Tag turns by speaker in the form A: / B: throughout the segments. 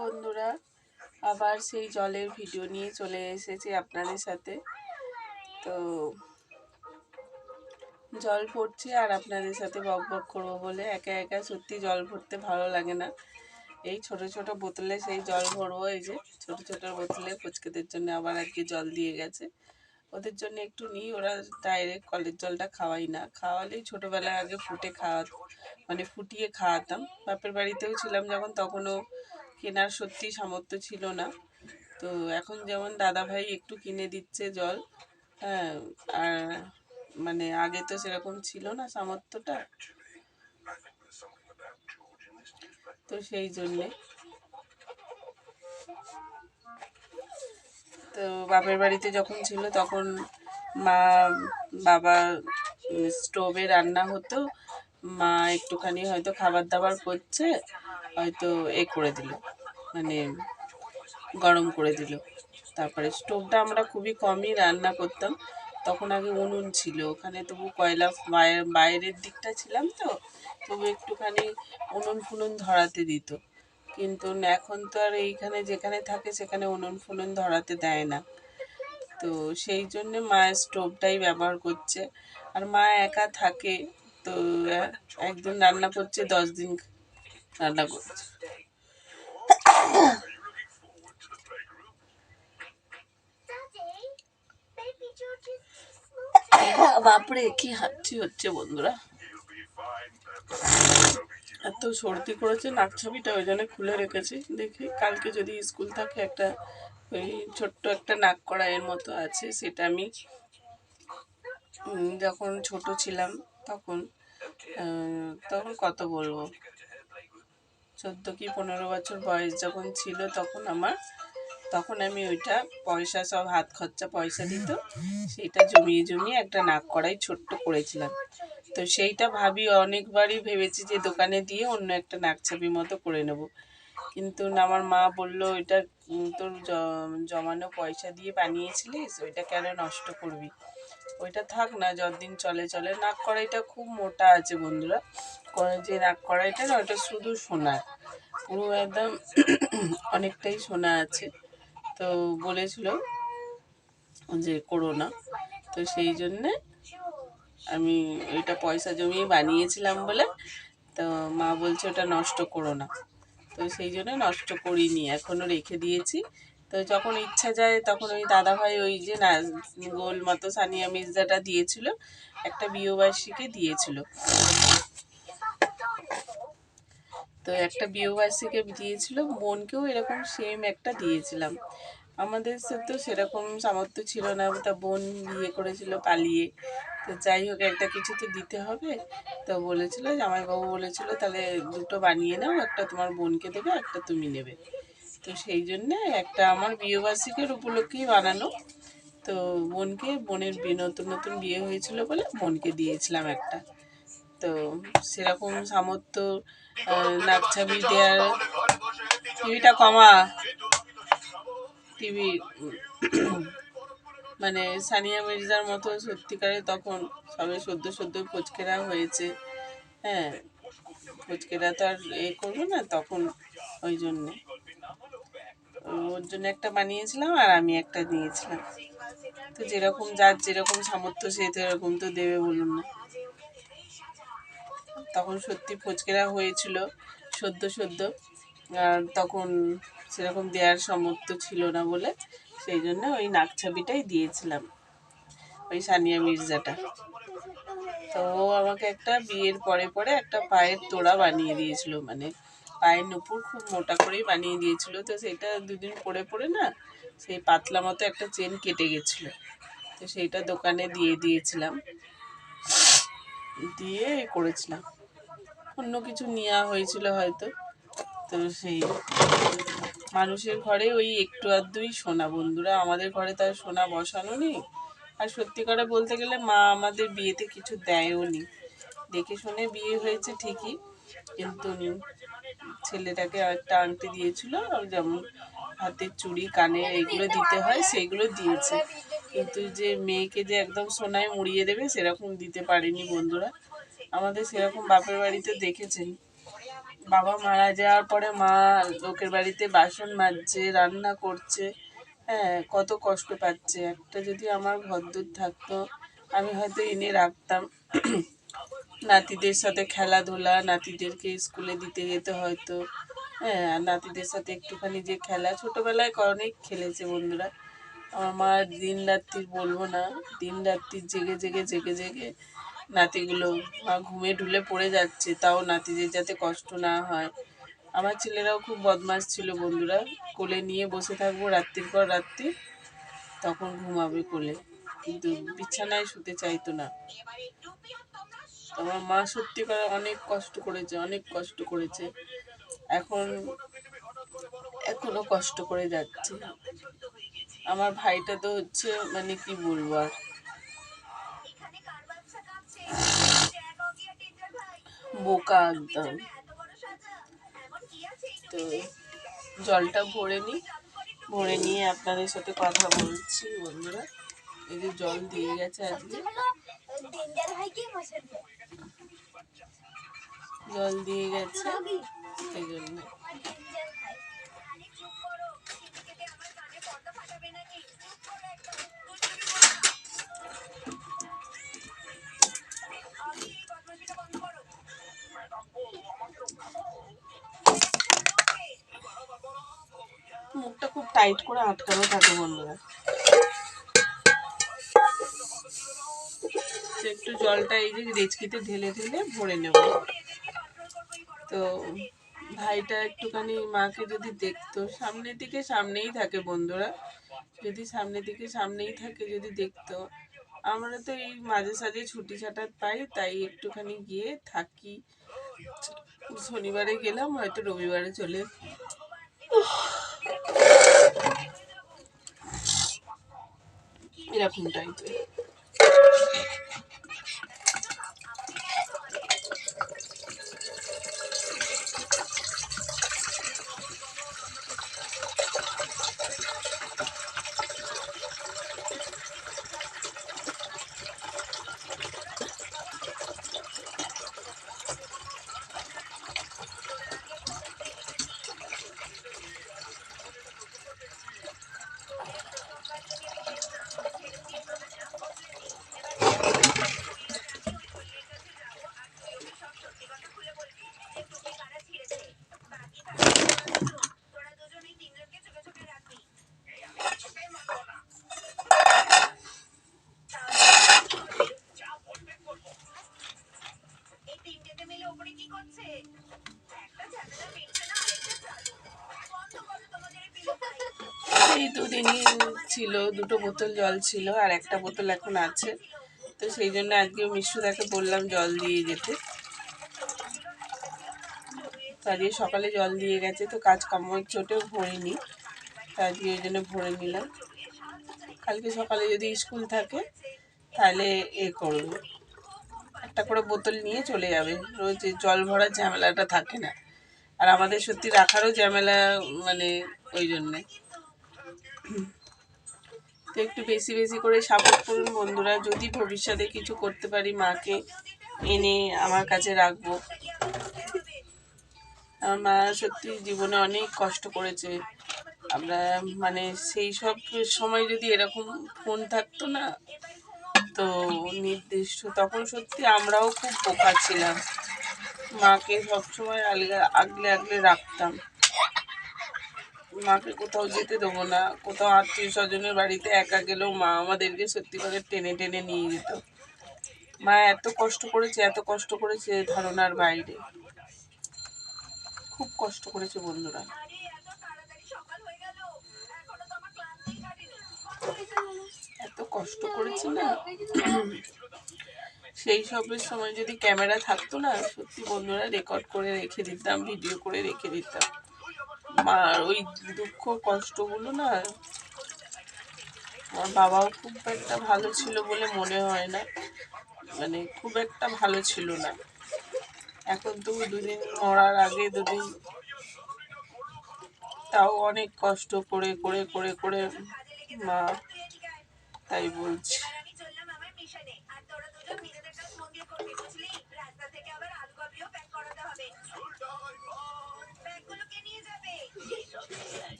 A: বন্ধুরা, আবার সেই জলের ভিডিও নিয়ে চলে এসেছি আপনাদের সাথে। তো জল ভরছি আর আপনাদের সাথে বক বক করব বলে একা একা সত্যি জল ভরতে ভালো লাগে না। এই ছোট ছোট বোতলে সেই জল ভরবো, এই যে ছোট ছোট বোতলে ফুচকেদের জন্য আবার আজকে জল দিয়ে গেছে। ওদের জন্য একটু নিই, ওরা ডাইরেক্ট কলের জলটা খাওয়াই না। খাওয়ালেই ছোটোবেলায় আগে ফুটে খাওয়া মানে ফুটিয়ে খাওয়াতাম। বাপের বাড়িতেও ছিলাম যখন, তখনও কেনার সত্যি সামর্থ্য ছিল না। তো এখন যেমন দাদা ভাই একটু কিনে দিচ্ছে জল হ্যাঁ আর মানে আগে তো সেরকম ছিল না সামর্থ্যটা। তো সেই জন্যে। তো বাপের বাড়িতে যখন ছিল তখন মা, বাবা স্টোভে রান্না হতো। মা একটুখানি হয়তো খাবার দাবার করছে। হয়তো এ করে দিল মানে গরম করে দিল। তারপরে স্টোভটা আমরা খুবই কমই রান্না করতাম। তখন আগে উনুন ছিল, ওখানে তবু কয়লা বাইরে- বাইরের দিকটা ছিলাম তো, তবু একটুখানি উনুন ফুনুন ধরাতে দিত। কিন্তু এখন তো আর এইখানে যেখানে থাকে সেখানে উনুন ফুনুন ধরাতে দেয় না। তো সেই জন্যে মা স্টোভটাই ব্যবহার করছে। আর মা একা থাকে, তো একদিন রান্না করছে, দশ দিন রান্না করছে বাপরে, কি হাঁচি হচ্ছে বন্ধুরা। এত সর্দি করেছে নাক ছবিটা ওই জন্য খুলে রেখেছি। দেখি, কালকে যদি স্কুল থাকে একটা ওই ছোট্ট একটা নাক কড়াইয়ের মতো আছে, সেটা আমি যখন ছোট ছিলাম তখন তখন কত বলব? চোদ্দ কি পনেরো বছর বয়স যখন ছিল তখন আমার, তখন আমি ওইটা পয়সা সব হাত খরচা পয়সা দিত সেইটা জমিয়ে জমিয়ে একটা নাক কড়াই ছোট্ট করেছিলাম। তো সেইটা ভাবি অনেকবারই ভেবেছি যে দোকানে দিয়ে অন্য একটা নাকছাবি মতো করে নেব। কিন্তু আমার মা বলল, ওইটা তোর জমানো পয়সা দিয়ে বানিয়েছিলিস, ওইটা কেন নষ্ট করবি? ওইটা থাক না, যতদিন চলে চলে। নাক কড়াইটা খুব মোটা আছে বন্ধুরা। যে নাক কড়াইটা না, ওটা শুধু সোনার পুরো একদম অনেকটাই সোনা আছে। তো বলেছিল যে করো না। তো সেই জন্যে আমি ওইটা পয়সা জমিয়ে বানিয়েছিলাম বলে, তো মা বলছে ওটা নষ্ট করো না। তো সেই জন্য নষ্ট করিনি এখনও রেখে দিয়েছি। তো যখন ইচ্ছা যায় তখন ওই দাদাভাই ওই যে না, গোল মতো সানিয়া মির্জাটা দিয়েছিল, একটা বিয়েবার্ষিকে দিয়েছিল। তো একটা বিয়েবার্ষিকে দিয়েছিল, বোনকেও এরকম সেম একটা দিয়েছিলাম। আমাদের তো সেরকম সামর্থ্য ছিল না তা বোন বিয়ে করেছিল পালিয়ে। তো যাই হোক, একটা কিছু তো দিতে হবে। তো বলেছিল, জামাইবাবু বলেছিল, তাহলে দুটো বানিয়ে নাও, একটা তোমার বোনকে দেবে, একটা তুমি নেবে। তো সেই জন্যে একটা আমার বিয়েবার্ষিকের উপলক্ষেই বানানো। তো বোনকে, বোনের নতুন নতুন বিয়ে হয়েছিল বলে বোনকে দিয়েছিলাম একটা। তো সেরকম সামর্থ্য নাকছাবি দেওয়ার টিভিটা কমা। টিভি মানে সানিয়া মির্জার মতো সত্যিকারে তখন সবে সদ্য সদ্য ফচকেরা হয়েছে। হ্যাঁ ফচকেরা তো আর এ করবে না তখন ওই জন্যে। ওর জন্য একটা বানিয়েছিলাম আর আমি একটা দিয়েছিলাম। তো যেরকম যার যেরকম সামর্থ্য সে তো এরকম তো দেবে বলুন না। তখন সত্যি ফচকেরা হয়েছিল, সদ্য সদ্য। আর তখন সেরকম দেওয়ার সামর্থ্য ছিল না বলে সেই জন্য ওই নাকছাবিটাই দিয়েছিলাম, ওই সানিয়া মির্জাটা। তো ও আমাকে একটা বিয়ের পরে পরে একটা পায়ের তোড়া বানিয়ে দিয়েছিল মানে পায়ের নুপুর খুব মোটা করেই বানিয়ে দিয়েছিল। তো সেটা দুদিন পরে পরে না সেই পাতলা মতো একটা চেন কেটে গেছিল। তো সেইটা দোকানে দিয়ে দিয়েছিলাম। দিয়ে করেছিলাম। অন্য কিছু নেওয়া হয়েছিল হয়তো। তো সেই মানুষের ঘরে ওই একটু আধটুই সোনা বন্ধুরা। আমাদের ঘরে তো আর সোনা বসানো নেই। আর সত্যি করে বলতে গেলে মা আমাদের বিয়েতে কিছু দেয়ও নি। দেখে শুনে বিয়ে হয়েছে ঠিকই। কিন্তু ছেলেটাকে একটা আনতে দিয়েছিল যেমন হাতের চুড়ি কানের এগুলো দিতে হয়, সেইগুলো দিয়েছে। কিন্তু যে মেয়েকে যে একদম সোনায় মুড়িয়ে দেবে, সেরকম দিতে পারেনি বন্ধুরা। আমাদের সেরকম বাপের বাড়িতে দেখেছেন। বাবা মারা যাওয়ার পরে মা লোকের বাড়িতে বাসন মাজছে, রান্না করছে হ্যাঁ কত কষ্ট পাচ্ছে। একটা যদি আমার ঘরদূর থাকতো, আমি হয়তো এনে রাখতাম। নাতিদের সাথে খেলাধুলা, নাতিদেরকে স্কুলে দিতে যেতে হয়তো। হ্যাঁ নাতিদের সাথে একটুখানি যে খেলা ছোটোবেলায় অনেক খেলেছে বন্ধুরা। আমার মা দিন রাত্রির বলব না, দিন রাত্রির জেগে জেগে জেগে জেগে নাতিগুলো মা ঘুমে ঢুলে পড়ে যাচ্ছে, তাও নাতিদের যাতে কষ্ট না হয়। আমার ছেলেরাও খুব বদমাশ ছিল বন্ধুরা, কোলে নিয়ে বসে থাকব রাত্রির পর রাত্রি, তখন ঘুমাবে কোলে। কিন্তু বিছানায় শুতে চাইতো না। আমার মা সত্যি করে অনেক কষ্ট করেছে, অনেক কষ্ট করেছে। এখন, এখনও কষ্ট করে যাচ্ছে। আমার ভাইটা তো হচ্ছে মানে কি বলব আর। বোকা একদম। তো জলটা ভরে নিই ভরে নিয়ে আপনাদের সাথে কথা বলছি বন্ধুরা। এই যে জল দিয়ে গেছে আজকে। জল দিয়ে গেছে, সেই জন্য। মুখটা খুব টাইট করে আটকানো থাকে বন্ধুরা। একটু জলটা এই যে রেচকিতে ঢেলে ঢেলে ভরে নেব। তো ভাইটা একটুখানি মাকে যদি দেখতো, সামনের দিকে সামনেই থাকে বন্ধুরা। যদি সামনের দিকে সামনেই থাকে, যদি দেখতো। আমরা তো এই মাঝে সাঝে ছুটি ছাটাত পাই, তাই একটুখানি গিয়ে থাকি। শনিবারে গেলাম, হয়তো রবিবারে চলে এরকমটাই টাইপের দুদিনই ছিল, দুটো বোতল জল ছিল আর একটা বোতল এখন আছে। তো সেই জন্য আজকে মিশুদাকে বললাম জল দিয়ে যেতে। তো সকালে জল দিয়ে গেছে, তো কাজ কামের চোটেও ভরিনি। তো আজকে ওই জন্য ভরে নিলাম। কালকে সকালে যদি স্কুল থাকে, তাহলে এ করব। একটা করে বোতল নিয়ে চলে যাবে। রোজ জল ভরার ঝামেলাটা থাকে না। আর আমাদের সত্যি রাখারও ঝামেলা মানে ওই জন্যে। তো একটু বেশি বেশি করে সাপোর্ট করুন বন্ধুরা। যদি ভবিষ্যতে কিছু করতে পারি মাকে এনে আমার কাছে রাখব। আমার মা সত্যি জীবনে অনেক কষ্ট করেছে। আমরা মানে সেই সব সময় যদি এরকম ফোন থাকতো না, তো নির্দিষ্ট তখন সত্যি আমরাও খুব বোকা ছিলাম। মাকে সবসময় আগলে আগলে রাখতাম। মাকে কোথাও যেতে দেবো না। কোথাও আত্মীয় স্বজনের বাড়িতে একা গেলেও মা আমাদেরকে সত্যি করে টেনে টেনে নিয়ে যেত। মা এত কষ্ট করেছে, এত কষ্ট করেছে ধারণার বাইরে। খুব কষ্ট করেছে বন্ধুরা। এত কষ্ট করেছি না? সেই সবের সময় যদি ক্যামেরা থাকতো না, সত্যি বন্ধুরা রেকর্ড করে রেখে দিতাম ভিডিও করে রেখে দিতাম। মার, ওই দুঃখ কষ্টগুলো না আমার বাবাও খুব একটা ভালো ছিল বলে মনে হয় না। মানে খুব একটা ভালো ছিল না। এখন তো দুদিন মরার আগে দুদিন তাও অনেক কষ্ট করে করে করে করে মা তাই বলছি।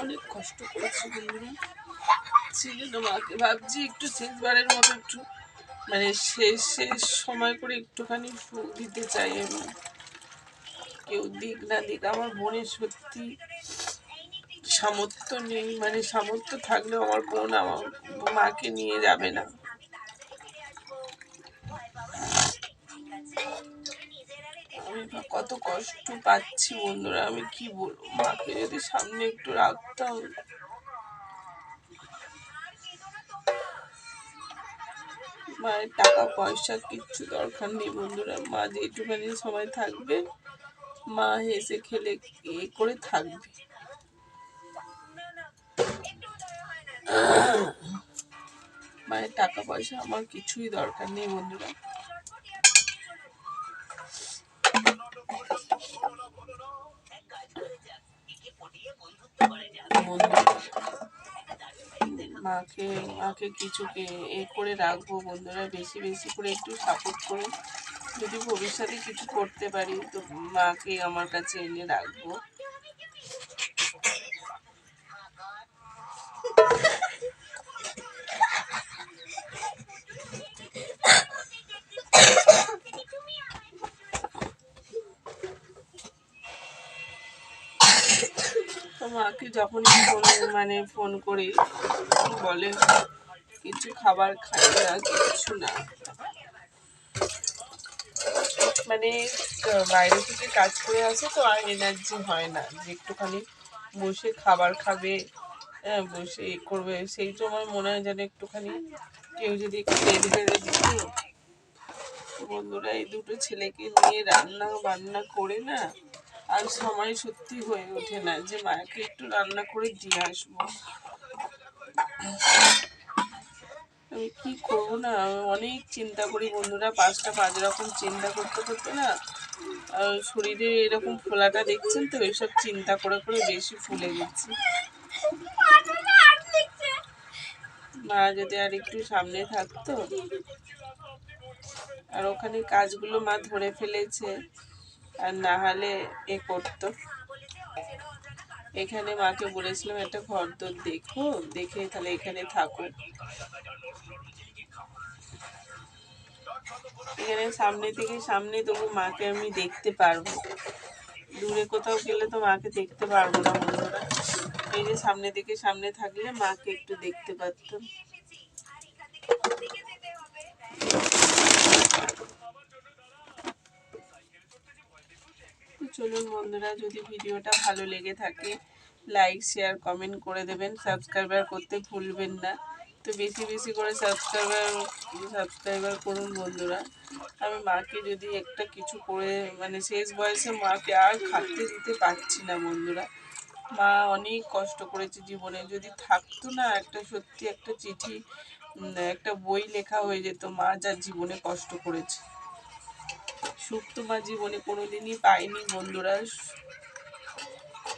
A: অনেক কষ্ট করেছি বন্ধুরা। ভাবছি একটু শেষবারের মতো একটু মানে শেষ শেষ সময় করে একটুখানি দিতে চাই আমি। কেউ দিক না দিক, আমার বোনের সত্যি সামর্থ্য নেই মানে সামর্থ্য থাকলেও আমার বোন আমার মাকে নিয়ে যাবে না। বা কত কষ্ট পাচ্ছি বন্ধুরা, আমি কি বলব? মাকে যদি সামনে একটু রাখতাম। মায়ের টাকা, পয়সা, কিচ্ছু দরকার নেই বন্ধুরা। মা যেটুখানি সময় থাকবে, মা হেসে খেলে এ করে থাকবে। মায়ের টাকা, পয়সা আমার কিছুই দরকার নেই বন্ধুরা বন্ধুরা। মাকে মাকে কিছুকে এ করে রাখব বন্ধুরা, বেশি বেশি করে একটু সাপোর্ট করে। যদি ভবিষ্যতে কিছু করতে পারি, তো মাকে আমার কাছে এনে রাখব। মাকে যখনই ফোন মানে ফোন করি বলে, কিছু খাবার খাই না কিছু না। মানে বাইরে থেকে কাজ করে আসে তো আর এনার্জি হয় না। যে একটুখানি বসে খাবার খাবে বসে এ করবে, সেই সময় মনে হয় যেন একটুখানি কেউ যদি একটু তেল বেড়ে দিত, বন্ধুরা, এই দুটো ছেলেকে নিয়ে রান্না বান্না করে না আর সময় সত্যি হয়ে ওঠে না যে মাকে একটু রান্না করে দিয়ে আসব। আমি কি করব না? আমি অনেক চিন্তা করি বন্ধুরা, পাঁচটা পাঁচ রকম চিন্তা করতে করতে না শরীরে এরকম ফোলাটা দেখছেন তো? এইসব চিন্তা করে করে বেশি ফুলে গেছি। মা যদি আর একটু সামনে থাকতো, আর ওখানে কাজগুলো মা ধরে ফেলেছে। আর না হলে এ করতো। এখানে মাকে বলেছিলাম, একটা ঘর দোর দেখো, দেখে তাহলে এখানে থাকো। এখানে সামনে থেকে সামনে তবু মাকে আমি দেখতে পারব। দূরে কোথাও গেলে তো মাকে দেখতে পারব না বন্ধুরা। এই যে সামনে থেকে সামনে থাকলে মাকে একটু দেখতে পারতাম। চলুন বন্ধুরা, যদি ভিডিওটা ভালো লেগে থাকে লাইক শেয়ার কমেন্ট করে দেবেন। সাবস্ক্রাইবার করতে ভুলবেন না। তো বেশি বেশি করে সাবস্ক্রাইবার সাবস্ক্রাইবার করুন বন্ধুরা। আমি মাকে যদি একটা কিছু করে মানে শেষ বয়সে মাকে আর খাটতে দিতে পারছি না বন্ধুরা। মা অনেক কষ্ট করেছে জীবনে। যদি থাকতো না একটা সত্যি একটা চিঠি একটা বই লেখা হয়ে যেত, মা যার জীবনে কষ্ট করেছে। সুখ তো মা জীবনে কোনোদিনই পাইনি বন্ধুরা।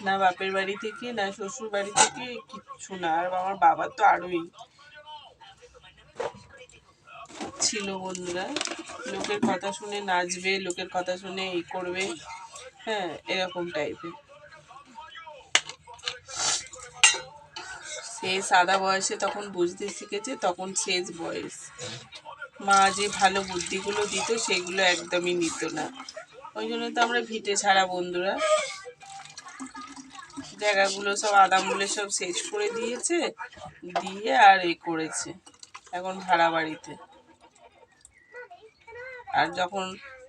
A: না বাপের বাড়ি থেকে, না শ্বশুর বাড়ি থেকে, কিচ্ছু না। আর আমার বাবা তো আরোই ছিল বন্ধুরা। লোকের কথা শুনে নাচবে, লোকের কথা শুনে এই করবে। হ্যাঁ এরকম টাইপের সে সাদা বয়সে তখন বুঝতে শিখেছে, তখন শেষ বয়স। মা যে ভালো বুদ্ধিগুলো দিত, সেগুলো একদমই নিত না। ওই জন্য তো আমরা ভিটে ছাড়া বন্ধুরা। জায়গাগুলো সব আদামগুলো সব শেষ করে দিয়েছে, দিয়ে আর এ করেছে, এখন ভাড়া বাড়িতে। আর যখন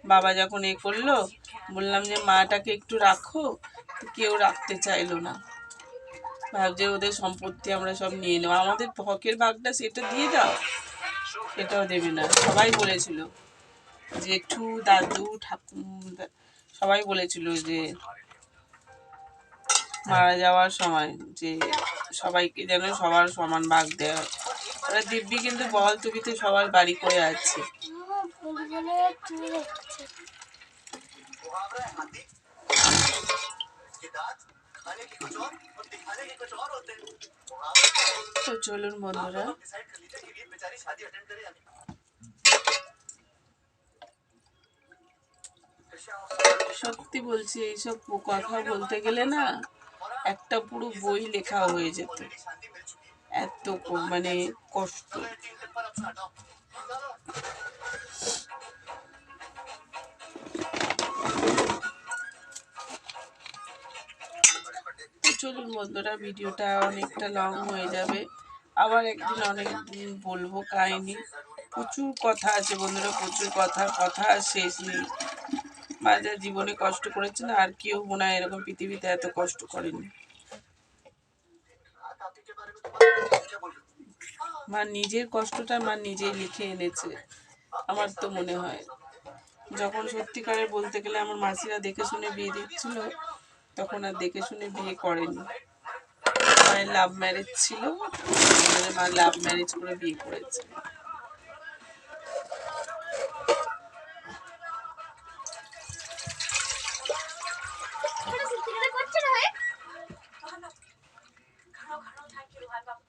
A: বাবা যখন এ করল, বললাম যে, মাটাকে একটু রাখো কেউ রাখতে চাইলো না। ভাবছে, ওদের সম্পত্তি আমরা সব নিয়ে নেব। আমাদের হকের ভাগটা সেটা দিয়ে দাও। সেটাও দেবে না। সবাই বলেছিল জেঠু দাদু, ঠাকুর, সবাই বলেছিল যে মারা যাওয়ার সময় যে সবাইকে যেন সবার সমান ভাগ দেওয়া হয়। ওরা দিব্যি কিন্তু বল তুবিতে সবার বাড়ি করে আছে। তো চলুন বন্ধুরা। সত্যি বলছি, এইসব কথা বলতে গেলে না একটা পুরো বই লেখা হয়ে যেত। এত মানে কষ্ট। চলুন বন্ধুরা, ভিডিওটা অনেকটা লং হয়ে যাবে। আবার একদিন অনেক বলব কাহিনি। প্রচুর কথা আছে বন্ধুরা, প্রচুর কথা কথা শেষ নেই। মা জীবনে কষ্ট করেছে না আর কেউ মনে হয় এরকম পৃথিবীতে এত কষ্ট করেনি। মা নিজের কষ্টটা মা নিজেই লিখে এনেছে, আমার তো মনে হয়। যখন সত্যিকারে বলতে গেলে আমার মাসিরা দেখে শুনে বিয়ে দিচ্ছিল তখন আর দেখে শুনে বিয়ে করেনি মায়ের লাভ ম্যারেজ ছিল মানে মা লাভ ম্যারেজ করে বিয়ে করেছে
B: थोड़ा सिलसिले করছে না है
C: खड़ो खड़ो थैंक यू रोहन बाबू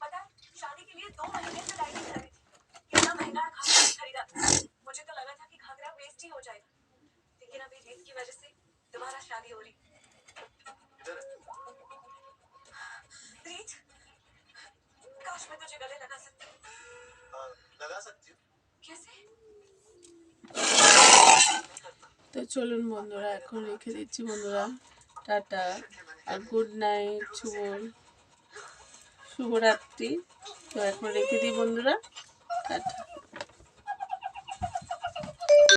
C: पता है शादी के लिए दो महीने से लाइटिंग खरीदी थी इतना महंगा घाघरा नहीं खरीदा मुझे तो लगा था कि घाघरा वेस्ट ही हो जाएगा लेकिन अभी रीत की वजह से दोबारा शादी हो रही
A: তো চলুন বন্ধুরা, এখন রেখে দিচ্ছি বন্ধুরা। টাটা আর গুড নাইট শুভ শুভরাত্রি। তো এখন রেখে দিই বন্ধুরা। টাটা।